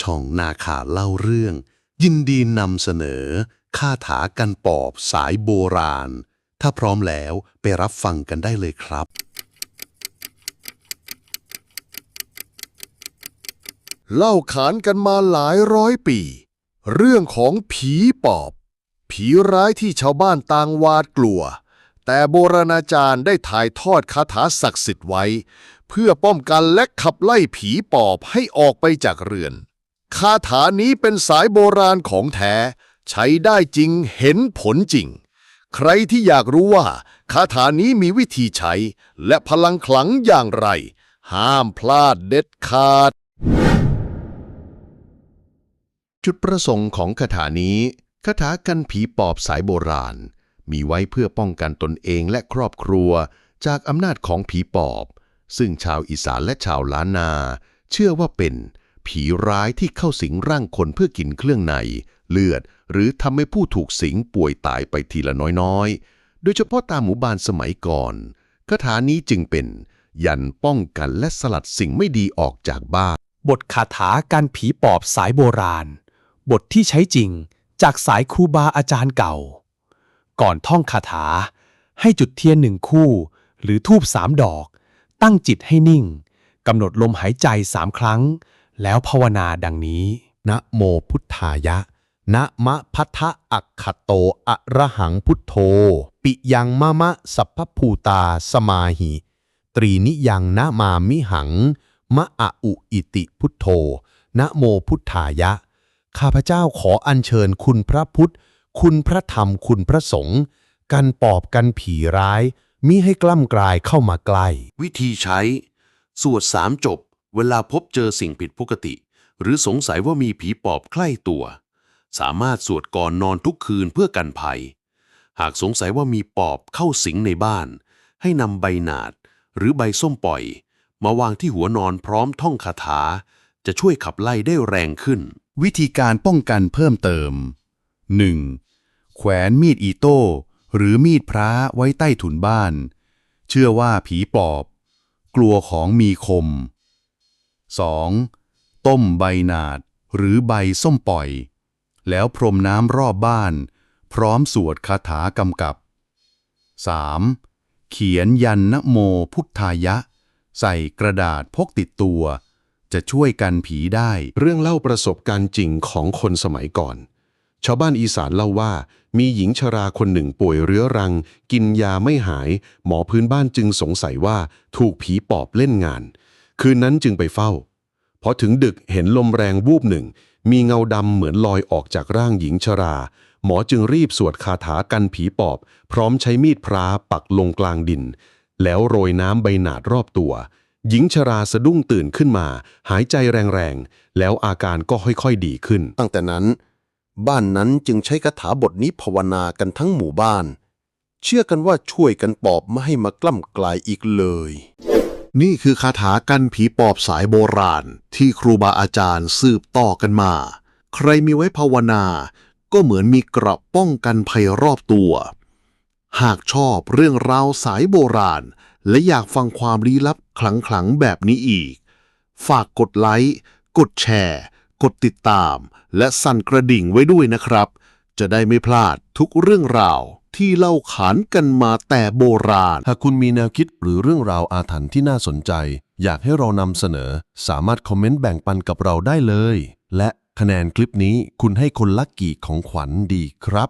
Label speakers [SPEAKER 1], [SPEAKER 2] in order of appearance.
[SPEAKER 1] ช่องนาคาเล่าเรื่อง ยินดีนำเสนอคาถากันปอบสายโบราณ ถ้าพร้อมแล้วไปรับฟังกันได้เลยครับ
[SPEAKER 2] เล่าขานกันมาหลายร้อยปี เรื่องของผีปอบ ผีร้ายที่ชาวบ้านต่างหวาดกลัว แต่โบราณอาจารย์ได้ถ่ายทอดคาถาศักดิ์สิทธิ์ไว้ เพื่อป้องกันและขับไล่ผีปอบให้ออกไปจากเรือน คาถานี้เป็นสายโบราณของแท้ ใช้ได้จริงเห็นผลจริง ใครที่อยากรู้ว่า คาถานี้มีวิธีใช้ และพลังขลังอย่างไร ห้ามพลาดเด็ดขาด
[SPEAKER 1] จุดประสงค์ของคาถานี้คาถากันผีปอบสายโบราณ มีไว้เพื่อป้องกันตนเองและครอบครัว จากอำนาจของผีปอบ ซึ่งชาวอีสานและชาวล้านนา เชื่อว่าเป็น ผีร้ายที่เข้าสิงร่างคนเพื่อกินเครื่องใน เลือด หรือทำให้ผู้ถูกสิงป่วยตายไปทีละน้อยๆ โดยเฉพาะตามหมู่บ้านสมัยก่อนคาถานี้จึงเป็น ยันป้องกันและสลัดสิ่งไม่ดีออกจากบ้าน
[SPEAKER 3] บทคาถาการผีปอบสายโบราณ บทที่ใช้จริงจากสายครูบาอาจารย์เก่า ก่อนท่องคาถา ให้จุดเทียนหนึ่งคู่ หรือทูบสามดอก ตั้งจิตให้นิ่งกำหนดลมหายใจสามครั้ง แล้วภาวนาดังนี้
[SPEAKER 4] นะโมพุทธายะ นะมะพัทธะอักขโตอะระหังพุทโธ ปิยังมะมะสัพพภูตาสมาหิ ตรีนิยังนะมามิหัง มะอะอุอิติพุทโธ นะโมพุทธายะ ข้าพเจ้าขออัญเชิญคุณพระพุทธ คุณพระธรรมคุณพระสงฆ์ กันปอบกันผีร้ายมิให้กล้ำกลายเข้ามาใกล้
[SPEAKER 1] วิธีใช้ สวดสามจบ เวลาพบเจอสิ่งผิดปกติ หรือสงสัยว่ามีผีปอบใกล้ตัว สามารถสวดก่อนนอนทุกคืนเพื่อกันภัย หากสงสัยว่ามีปอบเข้าสิงในบ้าน ให้นำใบหนาด หรือใบส้มปล่อย มาวางที่หัวนอนพร้อมท่องคาถา จะช่วยขับไล่ได้แรงขึ้น วิธีการป้องกันเพิ่มเติม 1. แขวนมีดอีโต้หรือมีดพระไว้ใต้ถุนบ้าน เชื่อว่าผีปอบ กลัวของมีคม 2. ต้มใบหนาด หรือใบส้มปล่อย แล้วพรมน้ำรอบบ้าน พร้อมสวดคาถากำกับ 3. เขียนยันนโมพุทธายะ ใส่กระดาษพกติดตัว จะช่วยกันผีได้ เรื่องเล่าประสบการณ์จริงของคนสมัยก่อน ชาวบ้านอีสานเล่าว่า มีหญิงชราคนหนึ่งป่วยเรื้อรัง กินยาไม่หาย หมอพื้นบ้านจึงสงสัยว่าถูกผีปอบเล่นงาน คืนนั้นจึงไปเฝ้าพอถึงดึกเห็นลมแรงวูบหนึ่ง มีเงาดำเหมือนลอยออกจากร่างหญิงชรา หมอจึงรีบสวดคาถากันผีปอบ พร้อมใช้มีดพระปักลงกลางดิน แล้วโรยน้ำใบหนาดรอบตัว หญิงชราสะดุ้งตื่นขึ้นมา หายใจแรงๆ แล้วอาการก็ค่อยๆดีขึ้น
[SPEAKER 2] ตั้งแต่นั้น บ้านนั้นจึงใช้คาถาบทนี้ภาวนากันทั้งหมู่บ้าน เชื่อกันว่าช่วยกันปอบไม่ให้มากล้ำกลายอีกเลย
[SPEAKER 5] นี่คือคาถากันผีปอบสายโบราณ ที่ครูบาอาจารย์สืบต่อกันมา ใครมีไว้ภาวนา ก็เหมือนมีกระป้องกันภัยรอบตัว หากชอบเรื่องราวสายโบราณ และอยากฟังความลี้ลับขลังๆแบบนี้อีก ฝากกดไลค์กดแชร์ กดติดตาม และสั่นกระดิ่งไว้ด้วยนะครับ จะได้ไม่พลาดทุกเรื่องราว ที่เล่าขานกันมาแต่โบราณ
[SPEAKER 6] หากคุณมีแนวคิดหรือเรื่องราวอาถรรพ์ที่น่าสนใจ อยากให้เรานำเสนอ สามารถคอมเมนต์แบ่งปันกับเราได้เลย และคะแนนคลิปนี้คุณให้คนละกี่ของขวัญดีครับ